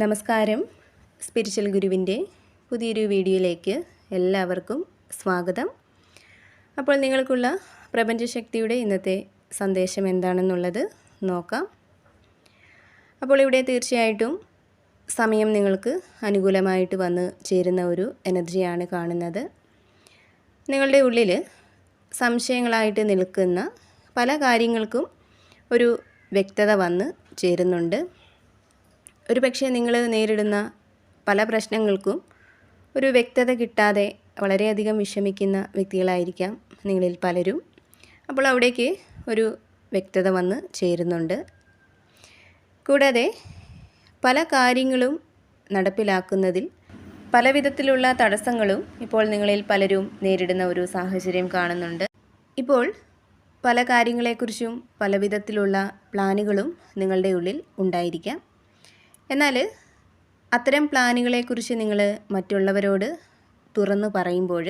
നമസ്കാരം. സ്പിരിച്വൽ ഗുരുവിന്റെ പുതിയൊരു വീഡിയോയിലേക്ക് എല്ലാവർക്കും സ്വാഗതം. അപ്പോൾ നിങ്ങൾക്കുള്ള പ്രപഞ്ചശക്തിയുടെ ഇന്നത്തെ സന്ദേശം എന്താണെന്നുള്ളത് നോക്കാം. അപ്പോൾ ഇവിടെ തീർച്ചയായിട്ടും സമയം നിങ്ങൾക്ക് അനുകൂലമായിട്ട് വന്ന് ചേരുന്ന ഒരു എനർജിയാണ് കാണുന്നത്. നിങ്ങളുടെ ഉള്ളിൽ സംശയങ്ങളായിട്ട് നിൽക്കുന്ന പല കാര്യങ്ങൾക്കും ഒരു വ്യക്തത വന്ന് ചേരുന്നുണ്ട്. ഒരു പക്ഷേ നിങ്ങൾ നേരിടുന്ന പല പ്രശ്നങ്ങൾക്കും ഒരു വ്യക്തത കിട്ടാതെ വളരെയധികം വിഷമിക്കുന്ന വ്യക്തികളായിരിക്കാം നിങ്ങളിൽ പലരും. അപ്പോൾ അവിടേക്ക് ഒരു വ്യക്തത വന്ന് ചേരുന്നുണ്ട്. കൂടാതെ പല കാര്യങ്ങളും നടപ്പിലാക്കുന്നതിൽ പല വിധത്തിലുള്ള തടസ്സങ്ങളും ഇപ്പോൾ നിങ്ങളിൽ പലരും നേരിടുന്ന ഒരു സാഹചര്യം കാണുന്നുണ്ട്. ഇപ്പോൾ പല കാര്യങ്ങളെക്കുറിച്ചും പല വിധത്തിലുള്ള പ്ലാനുകളും നിങ്ങളുടെ ഉള്ളിൽ ഉണ്ടായിരിക്കാം. എന്നാൽ അത്തരം പ്ലാനുകളെക്കുറിച്ച് നിങ്ങൾ മറ്റുള്ളവരോട് തുറന്നു പറയുമ്പോൾ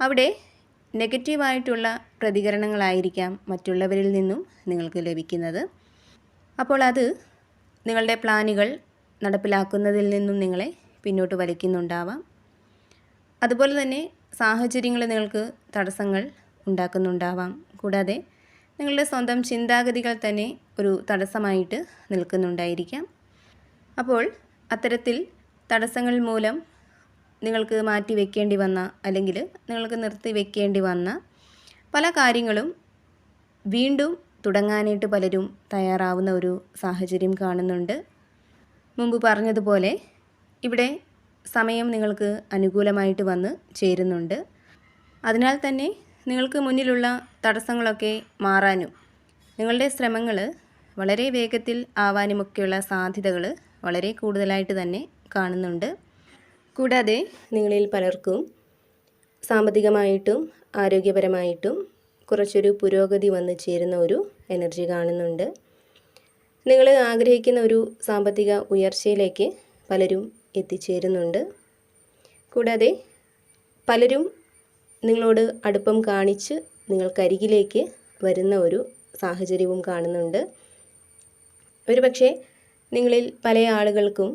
അവിടെ നെഗറ്റീവായിട്ടുള്ള പ്രതികരണങ്ങളായിരിക്കാം മറ്റുള്ളവരിൽ നിന്നും നിങ്ങൾക്ക് ലഭിക്കുന്നത്. അപ്പോൾ അത് നിങ്ങളുടെ പ്ലാനുകൾ നടപ്പിലാക്കുന്നതിൽ നിന്നും നിങ്ങളെ പിന്നോട്ട് വലിക്കുന്നുണ്ടാവാം. അതുപോലെ തന്നെ സാഹചര്യങ്ങൾ നിങ്ങൾക്ക് തടസ്സങ്ങൾ ഉണ്ടാക്കുന്നുണ്ടാവാം. കൂടാതെ നിങ്ങളുടെ സ്വന്തം ചിന്താഗതികൾ തന്നെ ഒരു തടസ്സമായിട്ട് നിൽക്കുന്നുണ്ടായിരിക്കാം. അപ്പോൾ അത്തരത്തിൽ തടസ്സങ്ങൾ മൂലം നിങ്ങൾക്ക് മാറ്റി വെക്കേണ്ടി വന്ന അല്ലെങ്കിൽ നിങ്ങൾക്ക് നിർത്തി വെക്കേണ്ടി വന്ന പല കാര്യങ്ങളും വീണ്ടും തുടങ്ങാനായിട്ട് പലരും തയ്യാറാവുന്ന ഒരു സാഹചര്യം കാണുന്നുണ്ട്. മുമ്പ് പറഞ്ഞതുപോലെ ഇവിടെ സമയം നിങ്ങൾക്ക് അനുകൂലമായിട്ട് വന്ന് ചേരുന്നുണ്ട്. അതിനാൽ തന്നെ നിങ്ങൾക്ക് മുന്നിലുള്ള തടസ്സങ്ങളൊക്കെ മാറാനും നിങ്ങളുടെ ശ്രമങ്ങൾ വളരെ വേഗത്തിൽ ആവാനുമൊക്കെയുള്ള സാധ്യതകൾ വളരെ കൂടുതലായിട്ട് തന്നെ കാണുന്നുണ്ട്. കൂടാതെ നിങ്ങളിൽ പലർക്കും സാമ്പത്തികമായിട്ടും ആരോഗ്യപരമായിട്ടും കുറച്ചൊരു പുരോഗതി വന്നു ചേരുന്ന ഒരു എനർജി കാണുന്നുണ്ട്. നിങ്ങൾ ആഗ്രഹിക്കുന്ന ഒരു സാമ്പത്തിക ഉയർച്ചയിലേക്ക് പലരും എത്തിച്ചേരുന്നുണ്ട്. കൂടാതെ പലരും നിങ്ങളോട് അടുപ്പം കാണിച്ച് നിങ്ങൾക്കരികിലേക്ക് വരുന്ന ഒരു സാഹചര്യവും കാണുന്നുണ്ട്. ഒരു പക്ഷേ നിങ്ങളിൽ പല ആളുകൾക്കും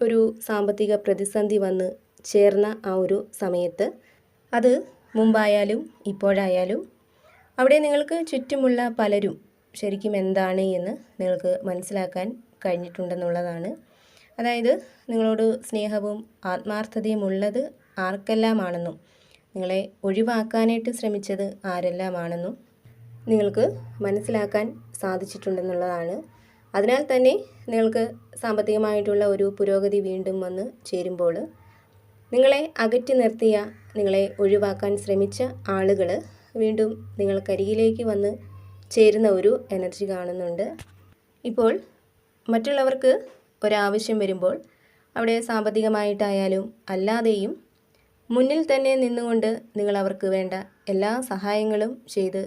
ഒരു സാമ്പത്തിക പ്രതിസന്ധി വന്ന് ചേർന്ന ആ ഒരു സമയത്ത് അത് മുമ്പായാലും ഇപ്പോഴായാലും അവിടെ നിങ്ങൾക്ക് ചുറ്റുമുള്ള പലരും ശരിക്കും എന്താണ് എന്ന് നിങ്ങൾക്ക് മനസ്സിലാക്കാൻ കഴിഞ്ഞിട്ടുണ്ടെന്നുള്ളതാണ്. അതായത് നിങ്ങളോട് സ്നേഹവും ആത്മാർത്ഥതയും ഉള്ളത് ആർക്കെല്ലാമാണെന്നും നിങ്ങളെ ഒഴിവാക്കാനായിട്ട് ശ്രമിച്ചത് ആരെല്ലാമാണെന്നും നിങ്ങൾക്ക് മനസ്സിലാക്കാൻ സാധിച്ചിട്ടുണ്ടെന്നുള്ളതാണ്. അതിനാൽ തന്നെ നിങ്ങൾക്ക് സാമ്പത്തികമായിട്ടുള്ള ഒരു പുരോഗതി വീണ്ടും വന്ന് ചേരുമ്പോൾ നിങ്ങളെ അകറ്റി നിർത്തിയ നിങ്ങളെ ഒഴിവാക്കാൻ ശ്രമിച്ച ആളുകൾ വീണ്ടും നിങ്ങൾക്കരികിലേക്ക് വന്ന് ചേരുന്ന ഒരു എനർജി കാണുന്നുണ്ട്. ഇപ്പോൾ മറ്റുള്ളവർക്ക് ഒരാവശ്യം വരുമ്പോൾ അവിടെ സാമ്പത്തികമായിട്ടായാലും അല്ലാതെയും മുന്നിൽ തന്നെ നിന്നുകൊണ്ട് നിങ്ങൾ അവർക്ക് വേണ്ട എല്ലാ സഹായങ്ങളും ചെയ്ത്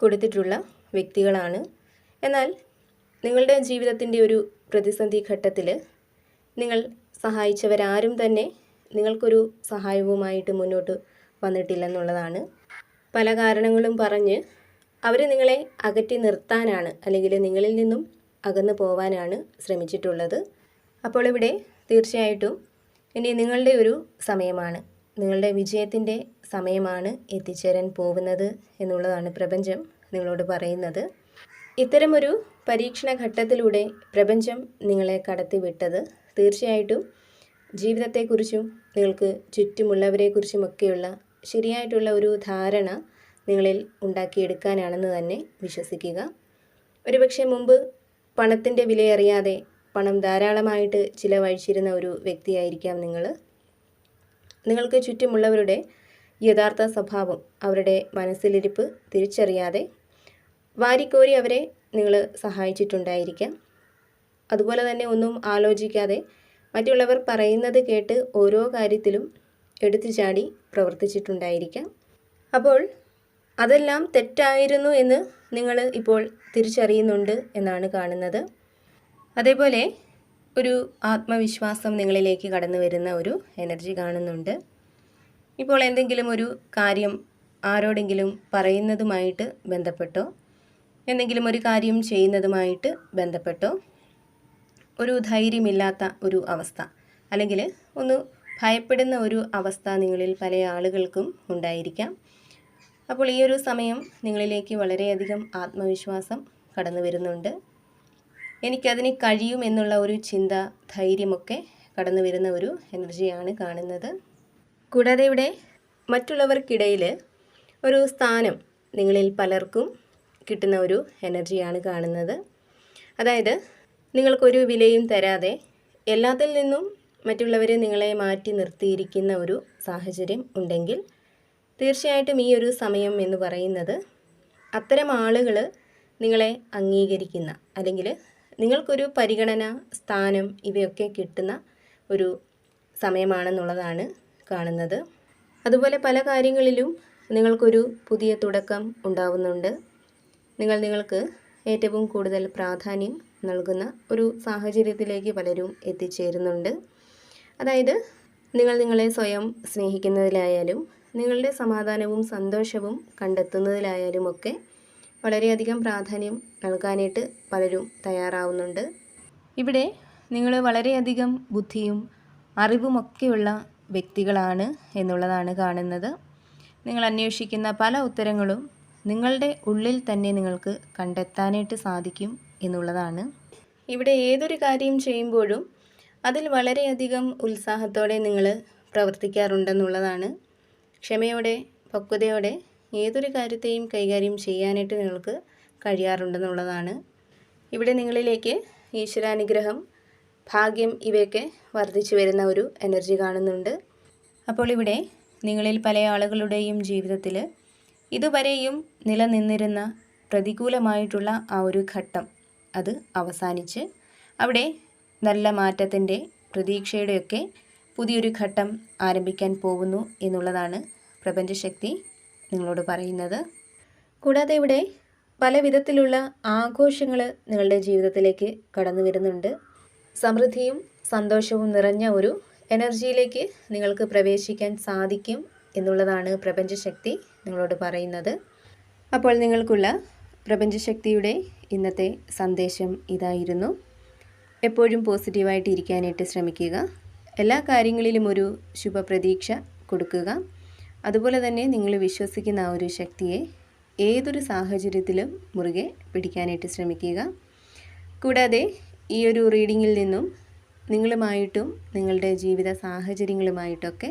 കൊടുത്തിട്ടുള്ള വ്യക്തികളാണ്. എന്നാൽ നിങ്ങളുടെ ജീവിതത്തിന്റെ ഒരു പ്രതിസന്ധി ഘട്ടത്തിൽ നിങ്ങൾ സഹായിച്ചവരാരും തന്നെ നിങ്ങൾക്കൊരു സഹായവുമായിട്ട് മുന്നോട്ട് വന്നിട്ടില്ലെന്നുള്ളതാണ്. പല കാരണങ്ങളും പറഞ്ഞ് അവർ നിങ്ങളെ അകറ്റി നിർത്താനാണ് അല്ലെങ്കിൽ നിങ്ങളിൽ നിന്നും അകന്നു പോവാനാണ് ശ്രമിച്ചിട്ടുള്ളത്. അപ്പോൾ ഇവിടെ തീർച്ചയായിട്ടും ഇനി നിങ്ങളുടെ ഒരു സമയമാണ്. നിങ്ങളുടെ വിജയത്തിന്റെ സമയമാണ് എത്തിച്ചേരാൻ പോകുന്നത് എന്നുള്ളതാണ് പ്രപഞ്ചം നിങ്ങളോട് പറയുന്നത്. ഇത്തരമൊരു പരീക്ഷണ ഘട്ടത്തിലൂടെ പ്രപഞ്ചം നിങ്ങളെ കടത്തിവിട്ടത് തീർച്ചയായിട്ടും ജീവിതത്തെക്കുറിച്ചും നിങ്ങൾക്ക് ചുറ്റുമുള്ളവരെക്കുറിച്ചുമൊക്കെയുള്ള ശരിയായിട്ടുള്ള ഒരു ധാരണ നിങ്ങളിൽ ഉണ്ടാക്കിയെടുക്കാനാണെന്ന് തന്നെ വിശ്വസിക്കുക. ഒരുപക്ഷെ മുമ്പ് പണത്തിന്റെ വിലയറിയാതെ പണം ധാരാളമായിട്ട് ചിലവഴിച്ചിരുന്ന ഒരു വ്യക്തിയായിരിക്കാം നിങ്ങൾ. നിങ്ങൾക്ക് ചുറ്റുമുള്ളവരുടെ യഥാർത്ഥ സ്വഭാവം അവരുടെ മനസ്സിലിരിപ്പ് തിരിച്ചറിയാതെ വാരിക്കോരി അവരെ നിങ്ങൾ സഹായിച്ചിട്ടുണ്ടായിരിക്കാം. അതുപോലെ തന്നെ ഒന്നും ആലോചിക്കാതെ മറ്റുള്ളവർ പറയുന്നത് കേട്ട് ഓരോ കാര്യത്തിലും എടുത്തു ചാടി പ്രവർത്തിച്ചിട്ടുണ്ടായിരിക്കാം. അപ്പോൾ അതെല്ലാം തെറ്റായിരുന്നു എന്ന് നിങ്ങൾ ഇപ്പോൾ തിരിച്ചറിയുന്നുണ്ട് എന്നാണ് കാണുന്നത്. അതേപോലെ ഒരു ആത്മവിശ്വാസം നിങ്ങളിലേക്ക് കടന്നു വരുന്ന ഒരു എനർജി കാണുന്നുണ്ട്. ഇപ്പോൾ എന്തെങ്കിലും ഒരു കാര്യം ആരോടെങ്കിലും പറയുന്നതുമായിട്ട് ബന്ധപ്പെട്ടോ? എന്തെങ്കിലും ഒരു കാര്യം ചെയ്യുന്നതുമായിട്ട് ബന്ധപ്പെട്ടോ? ഒരു ധൈര്യമില്ലാത്ത ഒരു അവസ്ഥ. അല്ലെങ്കിൽ ഒന്ന് ഭയപ്പെടുന്ന ഒരു അവസ്ഥ നിങ്ങളിൽ പല ആളുകൾക്കും ഉണ്ടായിരിക്കാം. അപ്പോൾ ഈ ഒരു സമയം നിങ്ങളിലേക്ക് വളരെയധികം ആത്മവിശ്വാസം കടന്നു വരുന്നുണ്ട്. എനിക്കതിന് കഴിയും എന്നുള്ള ഒരു ചിന്ത ധൈര്യമൊക്കെ കടന്നു വരുന്ന ഒരു എനർജിയാണ് കാണുന്നത്. കൂടാതെ ഇവിടെ മറ്റുള്ളവർക്കിടയിൽ ഒരു സ്ഥാനം നിങ്ങളിൽ പലർക്കും കിട്ടുന്ന ഒരു എനർജിയാണ് കാണുന്നത്. അതായത് നിങ്ങൾക്കൊരു വിലയും തരാതെ എല്ലാത്തിൽ നിന്നും മറ്റുള്ളവരെ നിങ്ങളെ മാറ്റി നിർത്തിയിരിക്കുന്ന ഒരു സാഹചര്യം ഉണ്ടെങ്കിൽ തീർച്ചയായിട്ടും ഈ ഒരു സമയം എന്ന് പറയുന്നത് അത്തരം ആളുകൾ നിങ്ങളെ അംഗീകരിക്കുന്ന അല്ലെങ്കിൽ നിങ്ങൾക്കൊരു പരിഗണന സ്ഥാനം ഇവയൊക്കെ കിട്ടുന്ന ഒരു സമയമാണെന്നുള്ളതാണ് കാണുന്നത്. അതുപോലെ പല കാര്യങ്ങളിലും നിങ്ങൾക്കൊരു പുതിയ തുടക്കം ഉണ്ടാവുന്നുണ്ട്. നിങ്ങൾ നിങ്ങൾക്ക് ഏറ്റവും കൂടുതൽ പ്രാധാന്യം നൽകുന്ന ഒരു സാഹചര്യത്തിലേക്ക് പലരും എത്തിച്ചേരുന്നുണ്ട്. അതായത് നിങ്ങൾ നിങ്ങളെ സ്വയം സ്നേഹിക്കുന്നതിലായാലും നിങ്ങളുടെ സമാധാനവും സന്തോഷവും കണ്ടെത്തുന്നതിലായാലും ഒക്കെ വളരെയധികം പ്രാധാന്യം നൽകാനായിട്ട് പലരും തയ്യാറാവുന്നുണ്ട്. ഇവിടെ നിങ്ങൾ വളരെയധികം ബുദ്ധിയും അറിവുമൊക്കെയുള്ള വ്യക്തികളാണ് എന്നുള്ളതാണ് കാണുന്നത്. നിങ്ങൾ അന്വേഷിക്കുന്ന പല ഉത്തരങ്ങളും നിങ്ങളുടെ ഉള്ളിൽ തന്നെ നിങ്ങൾക്ക് കണ്ടെത്താനായിട്ട് സാധിക്കും എന്നുള്ളതാണ്. ഇവിടെ ഏതൊരു കാര്യം ചെയ്യുമ്പോഴും അതിൽ വളരെയധികം ഉത്സാഹത്തോടെ നിങ്ങൾ പ്രവർത്തിക്കാറുണ്ടെന്നുള്ളതാണ്. ക്ഷമയോടെ പക്വതയോടെ ഏതൊരു കാര്യത്തെയും കൈകാര്യം ചെയ്യാനായിട്ട് നിങ്ങൾക്ക് കഴിയാറുണ്ടെന്നുള്ളതാണ്. ഇവിടെ നിങ്ങളിലേക്ക് ഈശ്വരാനുഗ്രഹം ഭാഗ്യം ഇവയൊക്കെ വർദ്ധിച്ചു വരുന്ന ഒരു എനർജി കാണുന്നുണ്ട്. അപ്പോൾ ഇവിടെ നിങ്ങളിൽ പല ആളുകളുടെയും ജീവിതത്തിൽ ഇതുവരെയും നിലനിന്നിരുന്ന പ്രതികൂലമായിട്ടുള്ള ആ ഒരു ഘട്ടം അത് അവസാനിച്ച് അവിടെ നല്ല മാറ്റത്തിന്റെ പ്രതീക്ഷയുടെയൊക്കെ പുതിയൊരു ഘട്ടം ആരംഭിക്കാൻ പോകുന്നു എന്നുള്ളതാണ് പ്രപഞ്ചശക്തി നിങ്ങളോട് പറയുന്നത്. കൂടാതെ ഇവിടെ പല വിധത്തിലുള്ള ആഘോഷങ്ങൾ നിങ്ങളുടെ ജീവിതത്തിലേക്ക് കടന്നു വരുന്നുണ്ട്. സമൃദ്ധിയും സന്തോഷവും നിറഞ്ഞ ഒരു എനർജിയിലേക്ക് നിങ്ങൾക്ക് പ്രവേശിക്കാൻ സാധിക്കും എന്നുള്ളതാണ് പ്രപഞ്ചശക്തി. നിങ്ങളോട് പറയുന്നത്. അപ്പോൾ നിങ്ങൾക്കുള്ള പ്രപഞ്ചശക്തിയുടെ ഇന്നത്തെ സന്ദേശം ഇതായിരുന്നു. എപ്പോഴും പോസിറ്റീവായിട്ട് ഇരിക്കാനായിട്ട് ശ്രമിക്കുക. എല്ലാ കാര്യങ്ങളിലും ഒരു ശുഭപ്രതീക്ഷ കൊടുക്കുക. അതുപോലെ തന്നെ നിങ്ങൾ വിശ്വസിക്കുന്ന ആ ഒരു ശക്തിയെ ഏതൊരു സാഹചര്യത്തിലും മുറുകെ പിടിക്കാനായിട്ട് ശ്രമിക്കുക. കൂടാതെ ഈ ഒരു റീഡിങ്ങിൽ നിന്നും നിങ്ങളുമായിട്ടും നിങ്ങളുടെ ജീവിത സാഹചര്യങ്ങളുമായിട്ടൊക്കെ